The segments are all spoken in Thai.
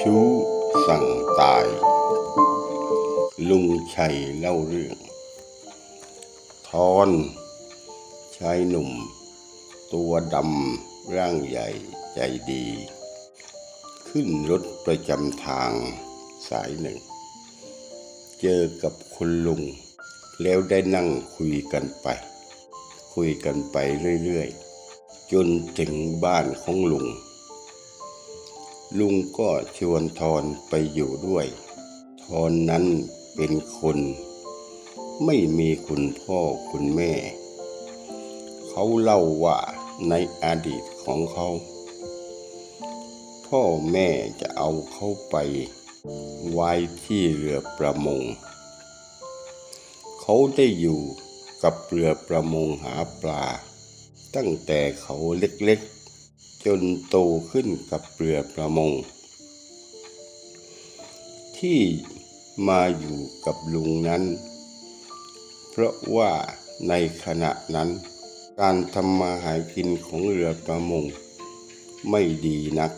ชู้สั่งตาย ลุงชัยเล่าเรื่อง ทอนชายหนุ่ม ตัวดำร่างใหญ่ใจดี ขึ้นรถประจำทางสายหนึ่ง เจอกับคุณลุง แล้วได้นั่งคุยกันไป คุยกันไปเรื่อยๆ จนถึงบ้านของลุง ลุงก็ชวนทอนไปอยู่ด้วย ทอนนั้นเป็นคน ไม่มีคุณพ่อคุณแม่ เขาเล่าว่าในอดีตของเขา พ่อแม่จะเอาเขาไป ไว้ที่เรือประมง เขาได้อยู่กับเรือประมงหาปลา ตั้งแต่เขาเล็กๆ จนโตขึ้นกับเรือประมง ที่มาอยู่กับลุงนั้น เพราะว่าในขณะนั้น การทำมาหากินของเรือประมง ไม่ดีนัก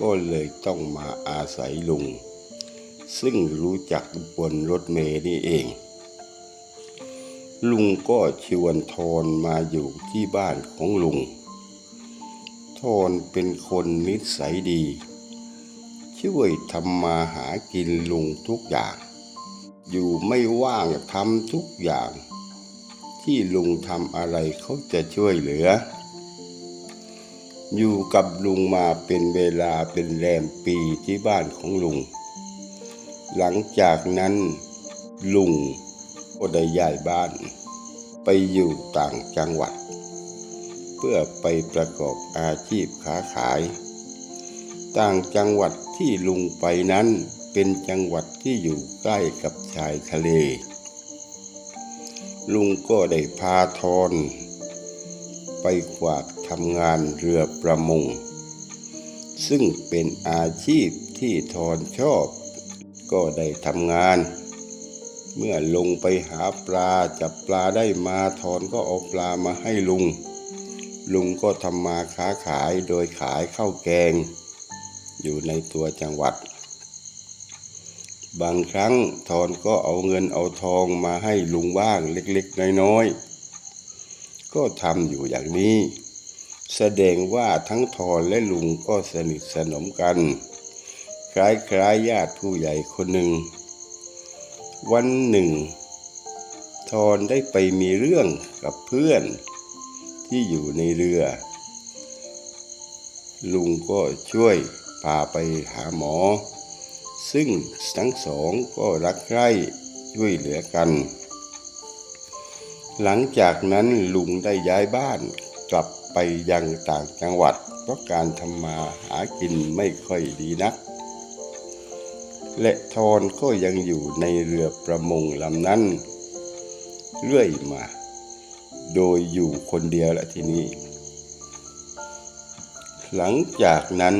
ก็เลยต้องมาอาศัยลุง ซึ่งรู้จักบนรถเมล์นี่เอง ลุงก็ชวนทอนมาอยู่ที่บ้านของลุง ทนเป็นคนนิสัยดี ช่วยทำมาหากินลุงทุกอย่าง อยู่ไม่ว่างทำทุกอย่าง ที่ลุงทำอะไรเขาจะช่วยเหลือ อยู่กับลุงมาเป็นเวลาเป็นแรมปีที่บ้านของลุง หลังจากนั้นลุงก็ได้ย้ายบ้าน ไปอยู่ต่างจังหวัด เพื่อไปประกอบอาชีพค้าขาย ต่างจังหวัดที่ลุงไปนั้นเป็นจังหวัดที่อยู่ใกล้กับชายทะเล ลุงก็ได้พาทอนไปฝากทำงานเรือประมง ซึ่งเป็นอาชีพที่ทอนชอบ ก็ได้ทำงาน เมื่อลงไปหาปลาจับปลาได้มาทอนก็เอาปลามาให้ลุง ลุงก็ทำมาค้าขายโดยขายข้าวแกง อยู่ในตัวจังหวัด บางครั้งทอนก็เอาเงินเอาทองมาให้ลุงบ้างเล็กๆ น้อยๆ ก็ทำอยู่อย่างนี้ แสดงว่าทั้งทอนและลุงก็สนิทสนมกัน คล้ายๆญาติผู้ใหญ่คนหนึ่ง วันหนึ่งทอนได้ไปมีเรื่องกับเพื่อน ที่อยู่ในเรือ ลุงก็ช่วยพาไปหาหมอ ซึ่งทั้งสองก็รักใคร่ช่วยเหลือกัน หลังจากนั้นลุงได้ย้ายบ้านกลับไปยังต่างจังหวัด เพราะการทำมาหากินไม่ค่อยดีนัก และทอนก็ยังอยู่ในเรือประมงลำนั้น เรื่อยมา โดยอยู่คนเดียวละทีนี้ หลังจากนั้น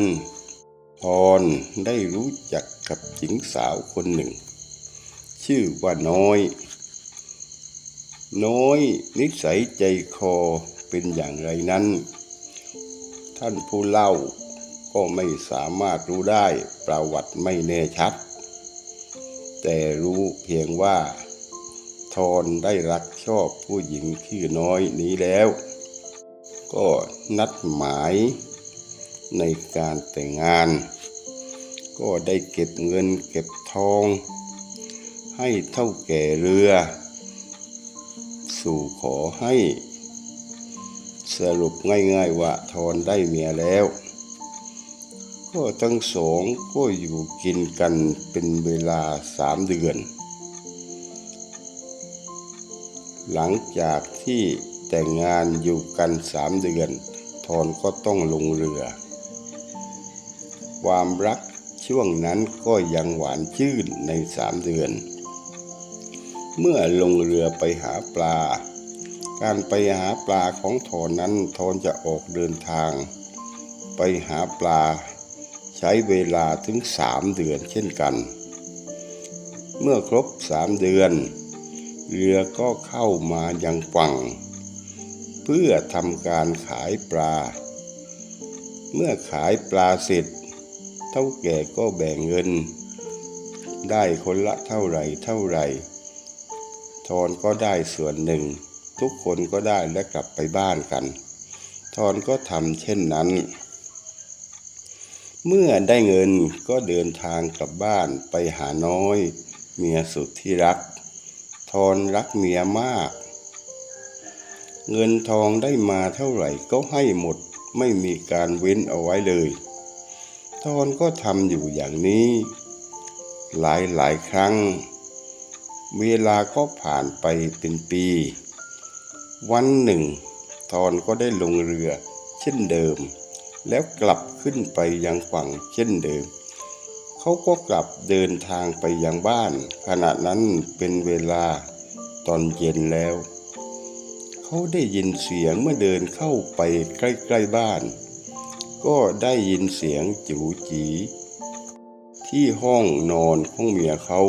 ทอนได้รู้จักกับหญิงสาวคนหนึ่ง ชื่อว่าน้อย น้อยนิสัยใจคอเป็นอย่างไรนั้น ท่านผู้เล่าก็ไม่สามารถรู้ได้ประวัติไม่แน่ชัด แต่รู้เพียงว่า ทอนได้รักชอบผู้หญิงชื่อน้อยนี้แล้ว ก็นัดหมายในการแต่งงาน ก็ได้เก็บเงินเก็บทอง ให้เท่าแก่เรือ สู่ขอให้ สรุปง่ายๆว่าทอนได้เมียแล้ว ก็ทั้งสองก็อยู่กินกันเป็นเวลาสามเดือน หลังจากที่แต่งงานอยู่กันสามเดือนทอนก็ต้องลงเรือ ความรักช่วงนั้นก็ยังหวานชื่นในสามเดือน เมื่อลงเรือไปหาปลา การไปหาปลาของทอนนั้นทอนจะออกเดินทาง ไปหาปลา ใช้เวลาถึงสามเดือนเช่นกัน เมื่อครบสามเดือน เรือก็เข้ามายังฝั่ง เพื่อทำการขายปลา เมื่อขายปลาเสร็จทเท่าแก่ก็แบ่งเงิน ได้คนละเท่าไหร่เท่าไหร่ทอนก็ได้ส่วนหนึ่ง ทุกคนก็ได้และกลับไปบ้านกัน ทอนก็ทำเช่นนั้น เมื่อได้เงินก็เดินทางกลับบ้านไปหาน้อย เมียสุดที่รัก ทอนรักเมียมาก เงินทองได้มาเท่าไหร่ก็ให้หมดไม่มีการเว้นเอาไว้เลย ทอนก็ทำอยู่อย่างนี้ หลายหลายครั้ง เวลาก็ผ่านไปเป็นปี วันหนึ่ง ทอนก็ได้ลงเรือเช่นเดิม แล้วกลับขึ้นไปยังฝั่งเช่นเดิม เขาก็กลับเดินทางไปยังบ้าน ขณะนั้นเป็นเวลาตอนเย็นแล้ว เขาได้ยินเสียงเมื่อเดินเข้าไปใกล้ๆบ้าน ก็ได้ยินเสียงจูจี ที่ห้องนอนของเมียเขา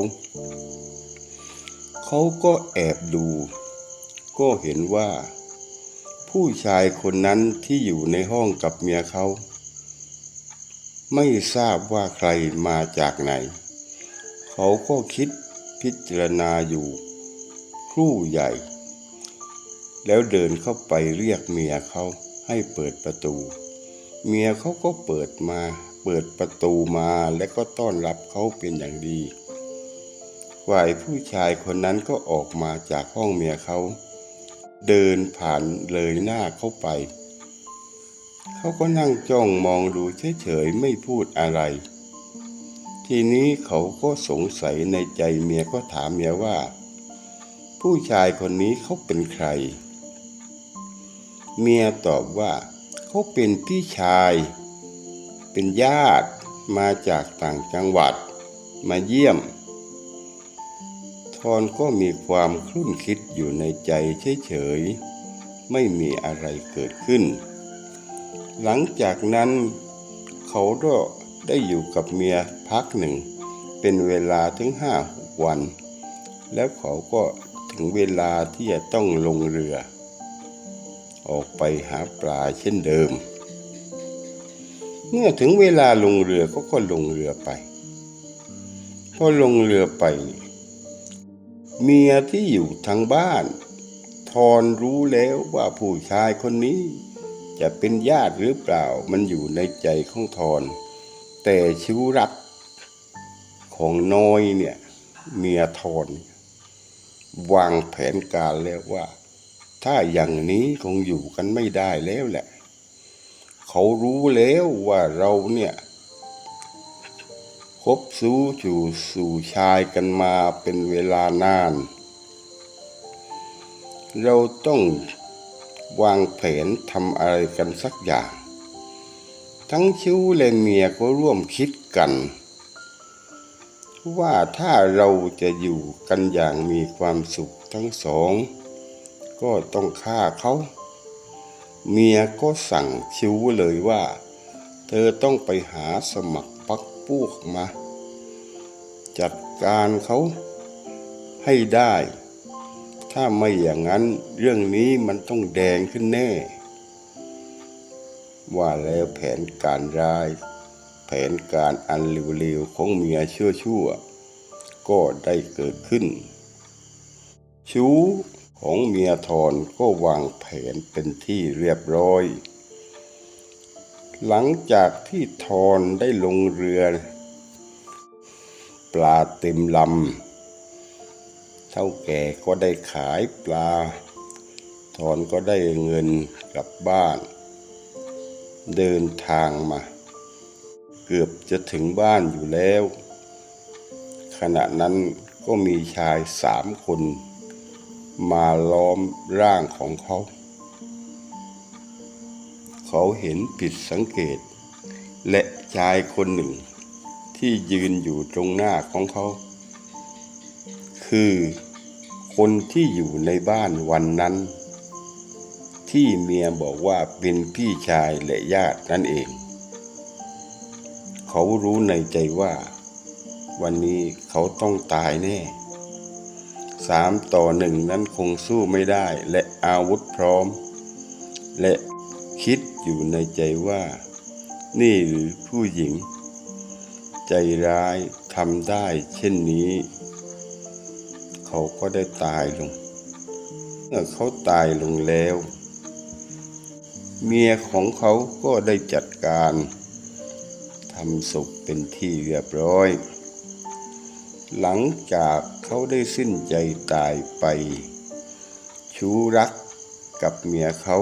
เขาก็แอบดู ก็เห็นว่า ผู้ชายคนนั้นที่อยู่ในห้องกับเมียเขา ไม่ทราบว่าใครมาจากไหน เขาก็คิดพิจารณาอยู่ครู่ใหญ่ แล้วเดินเข้าไปเรียกเมียเขาให้เปิดประตู เมียเขาก็เปิดมาเปิดประตูมาและก็ต้อนรับเขาเป็นอย่างดีฝ่ายผู้ชายคนนั้นก็ออกมาจากห้องเมียเขา เดินผ่านเลยหน้าเข้าไป เขาก็นั่งจ้องมองดูเฉยๆไม่พูดอะไร ทีนี้เขาก็สงสัยในใจเมียก็ถามเมียว่า ผู้ชายคนนี้เขาเป็นใคร เมียตอบว่าเขาเป็นพี่ชาย เป็นญาติมาจากต่างจังหวัด มาเยี่ยมทอนก็มีความคลุ่นคิดอยู่ในใจเฉยๆไม่มีอะไรเกิดขึ้น หลังจากนั้นเขาก็ได้อยู่กับเมียพักหนึ่ง เป็นเวลาถึงห้าวัน แล้วเขาก็ถึงเวลาที่จะต้องลงเรือ ออกไปหาปลาเช่นเดิม เมื่อถึงเวลาลงเรือก็ก็ลงเรือไปพอลงเรือไป เมียที่อยู่ทางบ้าน ทอนรู้แล้วว่าผู้ชายคนนี้ จะเป็นญาติหรือเปล่ามันอยู่ในใจของทอนแต่ชิวรักของน้อยเนี่ยเมียทอนวางแผนการแล้วว่า ถ้าอย่างนี้คงอยู่กันไม่ได้แล้วแหละ เขารู้แล้วว่าเราเนี่ยคบสู้สู่สู่ชายกันมาเป็นเวลานาน เราต้อง วางแผนทำอะไรกันสักอย่าง ทั้งชิวและเมียก็ร่วมคิดกัน ว่าถ้าเราจะอยู่กันอย่างมีความสุขทั้งสอง ก็ต้องฆ่าเขา เมียก็สั่งชิวเลยว่า เธอต้องไปหาสมัครปักพวกมา จัดการเขาให้ได้ ถ้าไม่อย่างนั้นเรื่องนี้มันต้องแดงขึ้นแน่ ว่าแล้วแผนการร้าย แผนการอันเร็วๆของเมียชั่ว ก็ได้เกิดขึ้น ชู้ของเมียทอนก็วางแผนเป็นที่เรียบร้อย หลังจากที่ทอนได้ลงเรือ ปลาเต็มลำ เท่าแก่ก็ได้ขายปลา ทอนก็ได้เงินกลับบ้าน เดินทางมา เกือบจะถึงบ้านอยู่แล้ว ขณะนั้นก็มีชายสามคน มาล้อมร่างของเขา เขาเห็นผิดสังเกต และชายคนหนึ่งที่ยืนอยู่ตรงหน้าของเขา คือ คนที่อยู่ในบ้านวันนั้น ที่เมียบอกว่าเป็นพี่ชายและญาตินั่นเอง เขารู้ในใจว่า วันนี้เขาต้องตายแน่สามต่อหนึ่งนั้นคงสู้ไม่ได้และอาวุธพร้อม และคิดอยู่ในใจว่า นี่หรือผู้หญิง ใจร้ายทำได้เช่นนี้ เขาก็ได้ตายลง เมื่อเขาตายลงแล้ว เมียของเขาก็ได้จัดการทำศพเป็นที่เรียบร้อย หลังจากเขาได้สิ้นใจตายไป ชูรักกับเมียเขา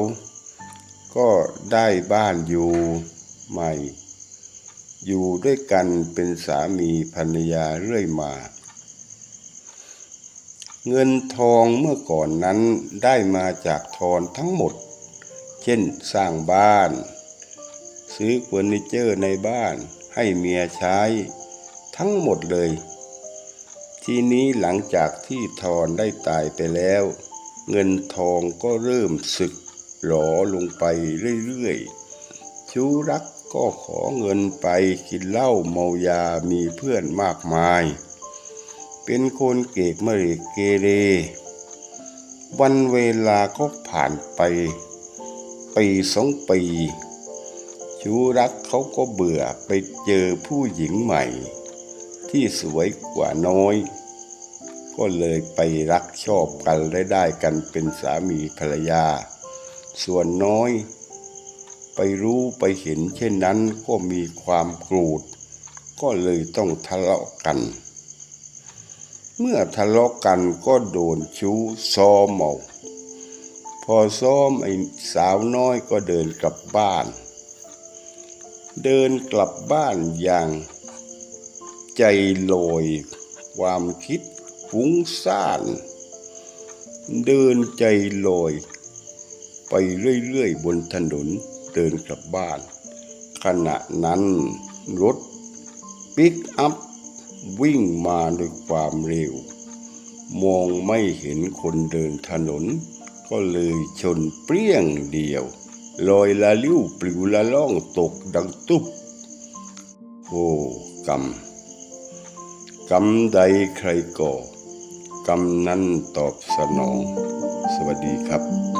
ก็ได้บ้านอยู่ใหม่ อยู่ด้วยกันเป็นสามีภรรยาเรื่อยมา เงินทองเมื่อก่อนนั้นได้มาจากทอนทั้งหมด เช่นสร้างบ้าน ซื้อเฟอร์นิเจอร์ในบ้านให้เมียใช้ ทั้งหมดเลย ทีนี้หลังจากที่ทอนได้ตายไปแล้ว เงินทองก็เริ่มสึกหลอลงไปเรื่อยๆชู้รักก็ขอเงินไปกินเหล้าเมายามีเพื่อนมากมาย เป็นคนเกกมรกเกเร วันเวลาก็ผ่านไป ปีสองปี ชูรักเขาก็เบื่อไปเจอผู้หญิงใหม่ ที่สวยกว่าน้อย ก็เลยไปรักชอบกันและได้กันเป็นสามีภรรยา ส่วนน้อย ไปรู้ไปเห็นเช่นนั้นก็มีความโกรธก็เลยต้องทะเลาะกัน เมื่อทะเลาะกันก็โดนชู้ซ้อมเอาพอซ้อมไอ้สาวน้อยก็เดินกลับบ้าน เดินกลับบ้านอย่างใจลอยความคิดฟุ้งซ่าน เดินใจลอย ไปเรื่อยๆบนถนนเดินกลับบ้าน ขณะนั้นรถปิกอัพ วิ่งมาด้วยความเร็ว มองไม่เห็นคนเดินถนน ก็เลยชนเปรี้ยงเดียวลอยละลิ้วปลิวละล่องตกดังตุ๊บ โอ้กรรมกรรมใดใครก่อกรรมนั้นตอบสนอง สวัสดีครับ